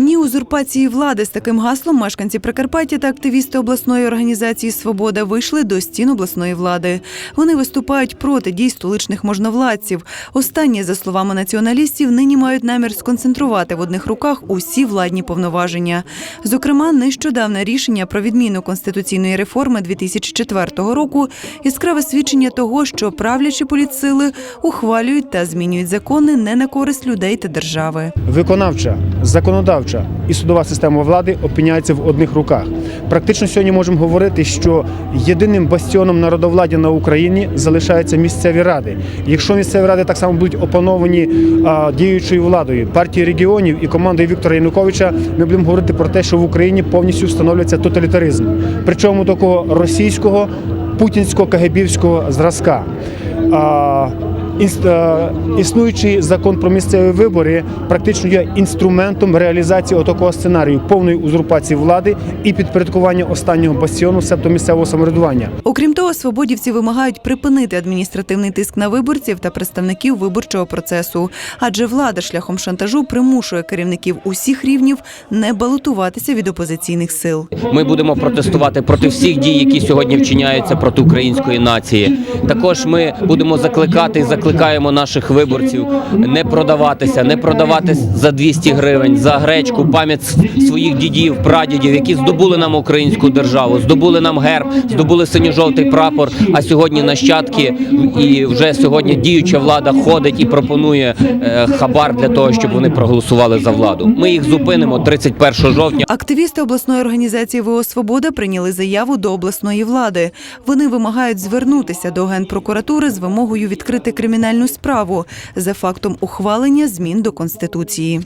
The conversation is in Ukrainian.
Ні узурпації влади з таким гаслом мешканці Прикарпаття та активісти обласної організації Свобода вийшли до стін обласної влади. Вони виступають проти дій столичних можновладців. Останні, за словами націоналістів, нині мають намір сконцентрувати в одних руках усі владні повноваження. Зокрема, нещодавне рішення про відміну конституційної реформи 2004 року яскраве свідчення того, що правлячі політсили ухвалюють та змінюють закони не на користь людей та держави. Виконавча, законодавча і судова система влади опиняються в одних руках. Практично сьогодні можемо говорити, що єдиним бастіоном народовладдя на Україні залишаються місцеві ради. Якщо місцеві ради так само будуть опановані а, діючою владою, партією регіонів і командою Віктора Януковича, ми будемо говорити про те, що в Україні повністю встановлюється тоталітаризм, причому такого російського путінського кагебівського зразка. А, Існуючий закон про місцеві вибори практично є інструментом реалізації отакого сценарію повної узурпації влади і підпорядкування останнього бастіону, себто місцевого самоврядування. Окрім того, свободівці вимагають припинити адміністративний тиск на виборців та представників виборчого процесу, адже влада шляхом шантажу примушує керівників усіх рівнів не балотуватися від опозиційних сил. Ми будемо протестувати проти всіх дій, які сьогодні вчиняються проти української нації. Також ми будемо закликати і закликаємо наших виборців не продаватися, не продавати за 200 гривень за гречку, пам'ять своїх дідів, прадідів, які здобули нам українську державу, здобули нам герб, здобули синьо-жовтий прапор. А сьогодні нащадки і вже сьогодні діюча влада ходить і пропонує е, хабар для того, щоб вони проголосували за владу. Ми їх зупинимо 31 жовтня. Активісти обласної організації ВО Свобода прийняли заяву до обласної влади. Вони вимагають звернутися до генпрокуратури з вимогою відкрити кримінальну справу за фактом ухвалення змін до конституції.